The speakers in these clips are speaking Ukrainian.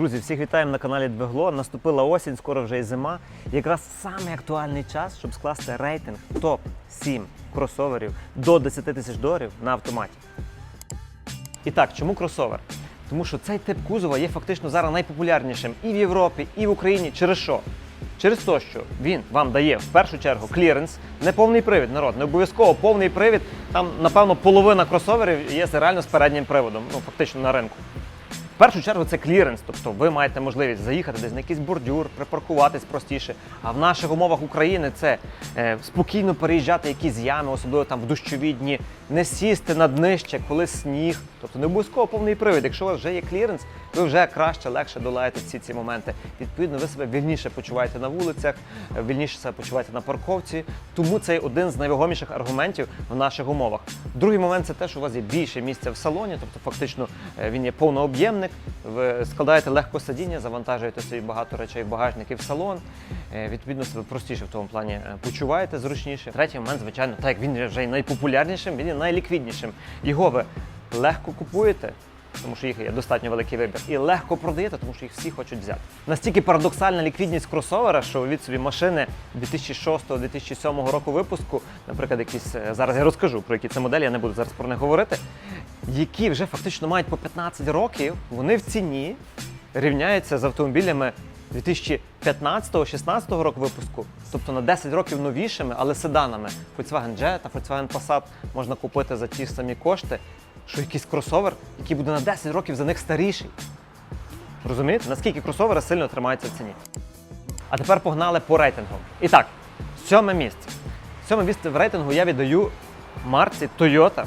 Друзі, всіх вітаємо на каналі Двигло. Наступила осінь, скоро вже і зима. Якраз самий актуальний час, щоб скласти рейтинг топ-7 кросоверів до 10 тисяч доларів на автоматі. І так, чому кросовер? Тому що цей тип кузова є фактично зараз найпопулярнішим і в Європі, і в Україні. Через що? Через те, що він вам дає в першу чергу кліренс, не повний привід, народ, не обов'язково повний привід. Там, напевно, половина кросоверів є реально з переднім приводом, ну фактично на ринку. Першу чергу це кліренс, тобто ви маєте можливість заїхати десь на якийсь бордюр, припаркуватись простіше. А в наших умовах України це е, спокійно переїжджати якісь ями, особливо там в дощові дні, не сісти на днище, коли сніг. Тобто не обов'язково повний привід. Якщо у вас вже є кліренс, ви вже краще, легше долаєте всі ці моменти. Відповідно, ви себе вільніше почуваєте на вулицях, е, вільніше себе почуваєте на парковці. Тому це один з найвагоміших аргументів в наших умовах. Другий момент це те, що у вас є більше місця в салоні, тобто фактично е, він є повнооб'ємник. Ви складаєте легко сидіння, завантажуєте собі багато речей в багажник і в салон. Е, Відповідно, себе простіше в тому плані почуваєте зручніше. Третій момент, звичайно, так як він вже найпопулярнішим, він є найліквіднішим. Його ви легко купуєте. Тому що їх є достатньо великий вибір, і легко продаєте, тому що їх всі хочуть взяти. Настільки парадоксальна ліквідність кросовера, що від собі машини 2006-2007 року випуску, наприклад, якісь е, зараз я розкажу про які це моделі, я не буду зараз про них говорити, які вже фактично мають по 15 років, вони в ціні рівняються з автомобілями 2015-16 року випуску, тобто на 10 років новішими, але седанами. Volkswagen Jetta, Volkswagen Passat можна купити за ті ж самі кошти, що якийсь кросовер, який буде на 10 років за них старіший. Розумієте, наскільки кросовери сильно тримаються в ціні? А тепер погнали по рейтингу. І так, сьоме місце. Сьоме місце в рейтингу я віддаю марці Toyota.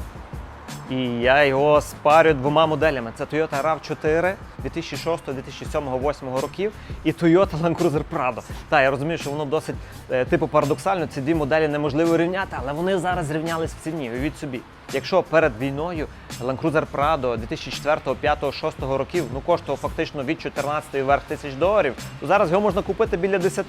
І я його спарю двома моделями. Це Toyota RAV4 2006, 2007, 2008 років і Toyota Land Cruiser Prado. Так, я розумію, що воно досить е, типу парадоксально. Ці дві моделі неможливо рівняти, але вони зараз зрівнялись в ціні. Уявіть собі. Якщо перед війною Land Cruiser Prado 2004, 2005, 2006 років ну коштував фактично від 14 вверх тисяч доларів, то зараз його можна купити біля 10.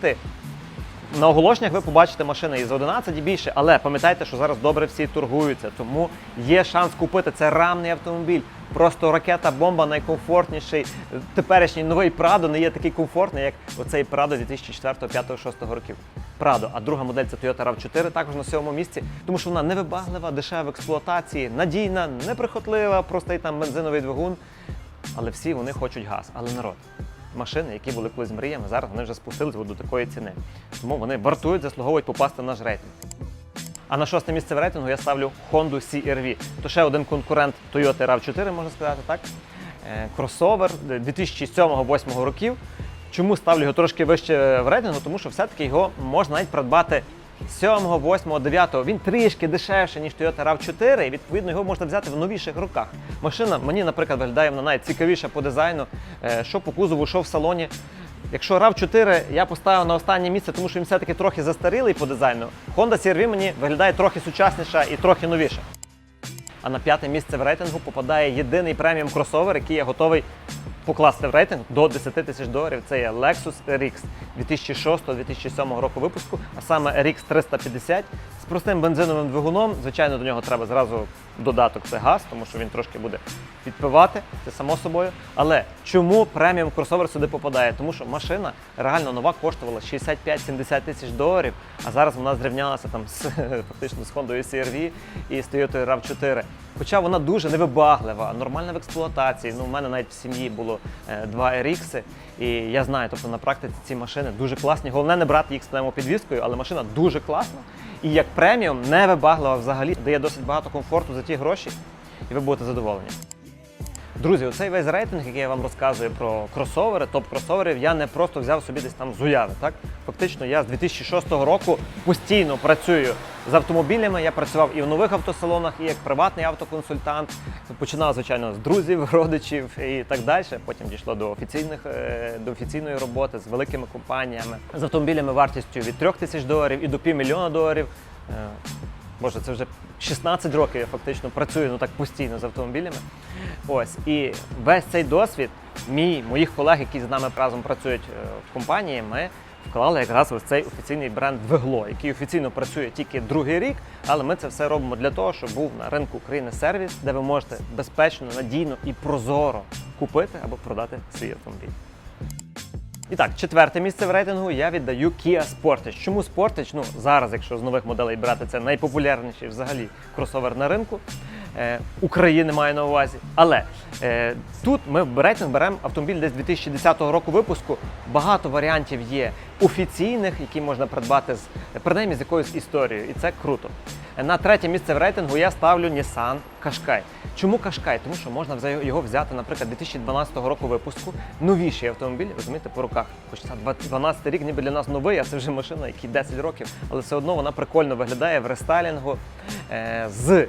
На оголошеннях ви побачите машини із 11 і більше, але пам'ятайте, що зараз добре всі торгуються, тому є шанс купити. Це рамний автомобіль. Просто ракета бомба найкомфортніший. Теперішній новий Прадо не є такий комфортний, як оцей Прадо 2004, 2005, 2006 років. Прадо, а друга модель це Toyota RAV4, також на сьомому місці, тому що вона невибаглива, дешева в експлуатації, надійна, неприхотлива, простий там бензиновий двигун. Але всі вони хочуть газ. Але народ, машини, які були колись мріями, зараз вони вже спустились до такої ціни. Тому вони вартують, заслуговують попасти в наш рейтинг. А на шосте місце в рейтингу я ставлю Honda CR-V. То ще один конкурент Toyota RAV4, можна сказати, так? Е, Кросовер 2007-2008 років. Чому ставлю його трошки вище в рейтингу? Тому що все-таки його можна навіть придбати 7, 8, 9. Він трішки дешевше, ніж Toyota RAV4, і відповідно його можна взяти в новіших роках. Машина мені, наприклад, виглядає вона навіть цікавіша по дизайну, е, що по кузову, що в салоні. Якщо RAV4 я поставив на останнє місце, тому що він все-таки трохи застарілий по дизайну, Honda CR-V мені виглядає трохи сучасніша і трохи новіша. А на п'яте місце в рейтингу попадає єдиний преміум кросовер, який я готовий покласти в рейтинг до 10 тисяч доларів. Це є Lexus RX 2006-2007 року випуску, а саме RX 350 простим бензиновим двигуном. Звичайно, до нього треба зразу додаток це газ, тому що він трошки буде підпивати, це само собою. Але чому преміум кросовер сюди попадає? Тому що машина реально нова коштувала 65-70 тисяч доларів, а зараз вона зрівнялася там з фактично з Honda CR-V і з Toyota RAV4. Хоча вона дуже невибаглива, нормальна в експлуатації. Ну, у мене навіть в сім'ї було е, два RX, і я знаю, тобто на практиці ці машини дуже класні. Головне не брати їх з пневмопідвіскою, але машина дуже класна. І як преміум невибаглива взагалі, дає досить багато комфорту за ті гроші, і ви будете задоволені. Друзі, оцей весь рейтинг, який я вам розказую про кросовери, топ-кросоверів, я не просто взяв собі десь там з уяви. Так? Фактично, я з 2006 року постійно працюю з автомобілями. Я працював і в нових автосалонах, і як приватний автоконсультант. Починав, звичайно, з друзів, родичів і так далі. Потім дійшло до офіційних е, до офіційної роботи з великими компаніями, з автомобілями вартістю від 3 тисяч доларів і до півмільйона доларів. Е, Боже, це вже 16 років я фактично працюю ну так постійно з автомобілями. Ось і весь цей досвід, мій, моїх колег, які з нами разом працюють е, в компанії, ми вклали якраз ось цей офіційний бренд Вегло, який офіційно працює тільки другий рік, але ми це все робимо для того, щоб був на ринку України сервіс, де ви можете безпечно, надійно і прозоро купити або продати свій автомобіль. І так, четверте місце в рейтингу я віддаю Kia Sportage. Чому Sportage? Ну зараз, якщо з нових моделей брати, це найпопулярніший взагалі кросовер на ринку. Е, України маю на увазі. Але е, тут ми в рейтинг беремо автомобіль десь 2010 року випуску. Багато варіантів є офіційних, які можна придбати з принаймні з якоюсь історією, і це круто. На третє місце в рейтингу я ставлю Nissan Qashqai. Чому Qashqai? Тому що можна його взяти, наприклад, 2012 року випуску. Новіший автомобіль, розумієте, по руках. Хоч це 12 рік, ніби для нас новий, а це вже машина, якій 10 років, але все одно вона прикольно виглядає в рестайлінгу е, з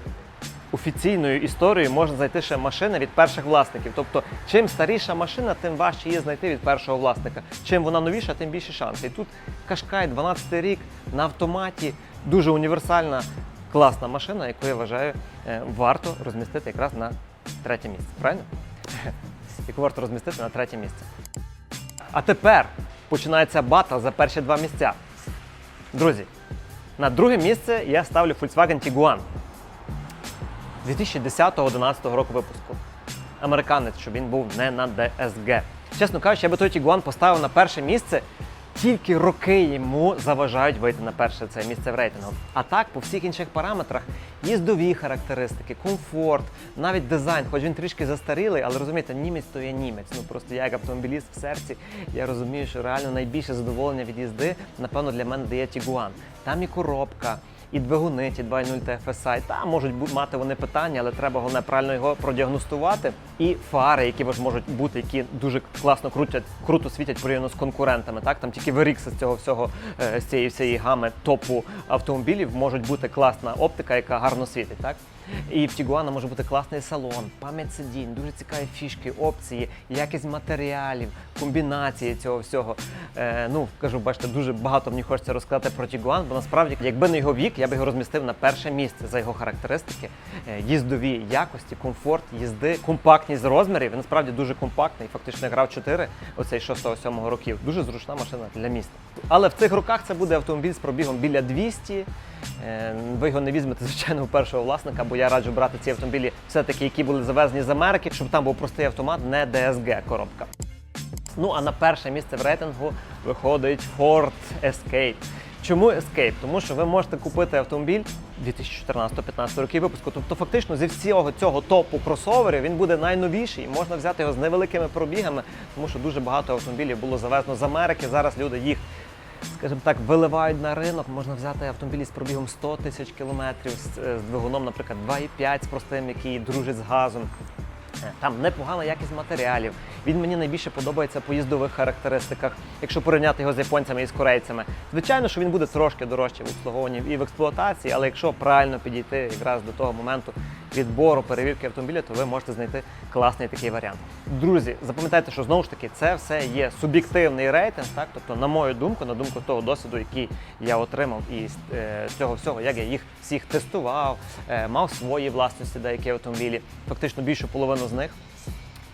офіційною історією можна знайти ще машини від перших власників. Тобто, чим старіша машина, тим важче її знайти від першого власника. Чим вона новіша, тим більше шанси. І тут Кашкай, 12 рік на автоматі, дуже універсальна, класна машина, яку я вважаю е, варто розмістити якраз на третє місце. Правильно? Яку варто розмістити на третє місце. А тепер починається батл за перші два місця. Друзі, на друге місце я ставлю Volkswagen Tiguan. 2010-2011 року випуску. Американець, щоб він був не на DSG. Чесно кажучи, я би той Tiguan поставив на перше місце. Тільки роки йому заважають вийти на перше це місце в рейтингу. А так, по всіх інших параметрах, їздові характеристики, комфорт, навіть дизайн, хоч він трішки застарілий, але розумієте, німець то є німець. Ну просто я як автомобіліст в серці, я розумію, що реально найбільше задоволення від їзди, напевно, для мене дає Tiguan. Там і коробка, і двигуни, ті 2.0 TFSI, Та можуть мати вони питання, але треба головне правильно його продіагностувати. І фари, які ж можуть бути, які дуже класно крутять, круто світять порівняно з конкурентами. Так там тільки вирікса з цього всього е, з цієї всієї гами топу автомобілів можуть бути класна оптика, яка гарно світить. Так і в Тігуана може бути класний салон, пам'ять сидінь, дуже цікаві фішки, опції, якість матеріалів, комбінації цього всього. Е, ну кажу, бачите, дуже багато мені хочеться розказати про Тігуан, бо насправді, якби не його вік, я б його розмістив на перше місце за його характеристики, е, їздові якості, комфорт, їзди, компактність розмірів. Він насправді дуже компактний, фактично грав 4, оцей 6-7 років. Дуже зручна машина для міста. Але в цих роках це буде автомобіль з пробігом біля 200. Е, Ви його не візьмете, звичайно, у першого власника, бо я раджу брати ці автомобілі, все-таки, які були завезені з Америки, щоб там був простий автомат, не DSG коробка. Ну а на перше місце в рейтингу виходить Ford Escape. Чому Escape? Тому що ви можете купити автомобіль 2014-15 років випуску. Тобто, фактично, зі всього цього топу кросоверів він буде найновіший. і Можна взяти його з невеликими пробігами, тому що дуже багато автомобілів було завезено з Америки. Зараз люди їх скажімо так, виливають на ринок. Можна взяти автомобілі з пробігом 100 тисяч кілометрів, з, е, двигуном, наприклад, 2,5 з простим, який дружить з газом. Е, Там непогана якість матеріалів. Він мені найбільше подобається по їздових характеристиках, якщо порівняти його з японцями і з корейцями. Звичайно, що він буде трошки дорожче в обслуговуванні і в експлуатації, але якщо правильно підійти якраз до того моменту відбору, перевірки автомобіля, то ви можете знайти класний такий варіант. Друзі, запам'ятайте, що знову ж таки це все є суб'єктивний рейтинг, так тобто, на мою думку, на думку того досвіду, який я отримав, і з е, цього всього, як я їх всіх тестував, е, мав свої власності деякі автомобілі, фактично більшу половину з них.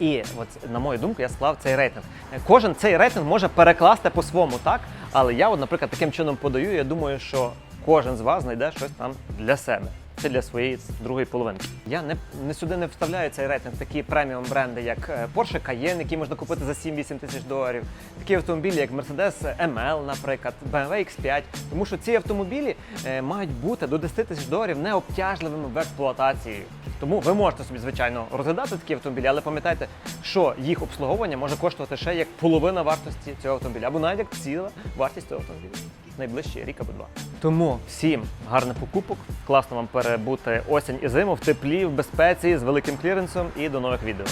І от, на мою думку, я склав цей рейтинг. Кожен цей рейтинг може перекласти по-своєму, так? Але я, от, наприклад, таким чином подаю. Я думаю, що кожен з вас знайде щось там для себе. Це для своєї другої половинки. Я не, не сюди не вставляю цей рейтинг такі преміум бренди, як е, Porsche Cayenne, який можна купити за 7-8 тисяч доларів, такі автомобілі, як Mercedes ML, наприклад, BMW X5. Тому що ці автомобілі е, мають бути до 10 тисяч доларів необтяжливими в експлуатації. Тому ви можете собі, звичайно, розглядати такі автомобілі, але пам'ятайте, що їх обслуговування може коштувати ще як половина вартості цього автомобіля, або навіть як ціла вартість цього автомобіля. Найближчий рік або два. Тому всім гарних покупок, класно вам перебути осінь і зиму в теплі, в безпеці з великим кліренсом і до нових відео.